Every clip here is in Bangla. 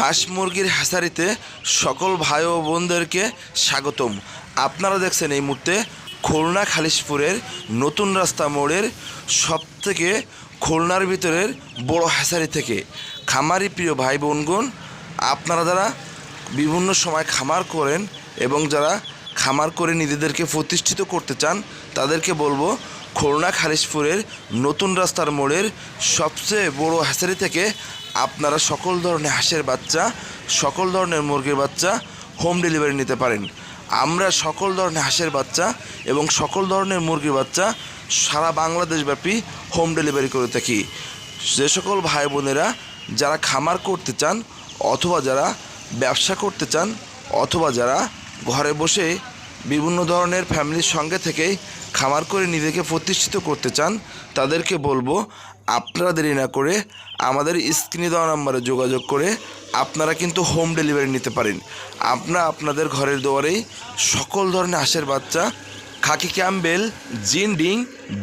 হাঁস মুরগির হাসারিতে সকল ভাই ও বোনদেরকে স্বাগতম। আপনারা দেখছেন এই মুহূর্তে খুলনা খালিশপুরের নতুন রাস্তা মোড়ের সব থেকে খুলনার ভিতরের বড় হাসারি থেকে। খামারি প্রিয় ভাই বোনগণ, আপনারা যারা বিভিন্ন সময় খামার করেন এবং যারা খামার করে নিজেদেরকে প্রতিষ্ঠিত করতে চান, তাদেরকে বলব খুলনা খালিশপুরের নতুন রাস্তার মোড়ের সবচেয়ে বড় হ্যাসারি থেকে আপনারা সকল ধরনের হাঁসের বাচ্চা, সকল ধরনের মুরগির বাচ্চা হোম ডেলিভারি নিতে পারেন। আমরা সকল ধরনের হাঁসের বাচ্চা এবং সকল ধরনের মুরগির বাচ্চা সারা বাংলাদেশব্যাপী হোম ডেলিভারি করে থাকি। যে সকল ভাই বোনেরা যারা খামার করতে চান অথবা যারা ব্যবসা করতে চান অথবা যারা ঘরে বসে বিভিন্ন ধরনের ফ্যামিলির সঙ্গে থেকেই খামার করে নিজেকে প্রতিষ্ঠিত করতে চান, তাদেরকে বলব আপনারা দেরি না করে আমাদের স্ক্রিনে দেওয়া নাম্বারে যোগাযোগ করে আপনারা কিন্তু হোম ডেলিভারি নিতে পারেন। আমরা আপনাদের ঘরের দুয়ারেই সকল ধরনের হাঁসের বাচ্চা, খাকি ক্যাম্বেল জিন্ডিং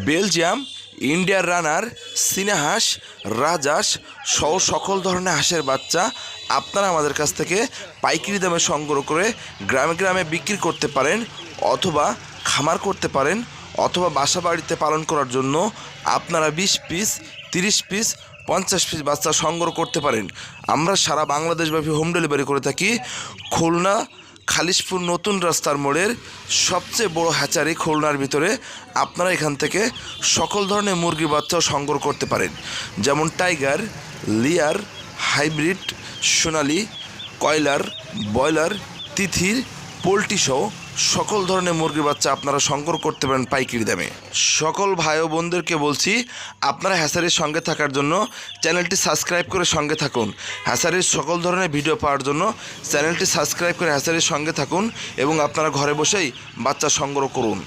বেলজিয়াম, ইন্ডিয়ার রানার, সিনেহাঁস রাজহাঁস সহ সকল ধরনের হাঁসের বাচ্চা আপনারা আমাদের কাছ থেকে পাইকারি দামে সংগ্রহ করে গ্রামে গ্রামে বিক্রি করতে পারেন অথবা খামার করতে পারেন অথবা বাসা বাড়িতে পালন করার জন্য আপনারা বিশ পিস, তিরিশ পিস, পঞ্চাশ পিস বাচ্চা সংগ্রহ করতে পারেন। আমরা সারা বাংলাদেশব্যাপী হোম ডেলিভারি করে থাকি খুলনা খালিশপুর নতুন রাস্তার মোড়ের সবচেয়ে বড় হ্যাচারি খুলনার ভিতরে। আপনারা এখান থেকে সকল ধরনের মুরগির বাচ্চাও সংগ্রহ করতে পারেন। যেমন টাইগার, লিয়ার হাইব্রিড, সোনালি, কয়লার, ব্রয়লার, তিথির পোলট্রি সহ সকল ধরনের মুরগির বাচ্চা আপনারা সংগ্রহ করতে পারেন পাইকারি দামে। সকল ভাই বোনদেরকে বলছি, আপনারা হ্যাসারির সঙ্গে থাকার জন্য চ্যানেলটি সাবস্ক্রাইব করে সঙ্গে থাকুন। হ্যাসারির সকল ধরনের ভিডিও পাওয়ার জন্য চ্যানেলটি সাবস্ক্রাইব করে হ্যাসারির সঙ্গে থাকুন এবং আপনারা ঘরে বসেই বাচ্চা সংগ্রহ করুন।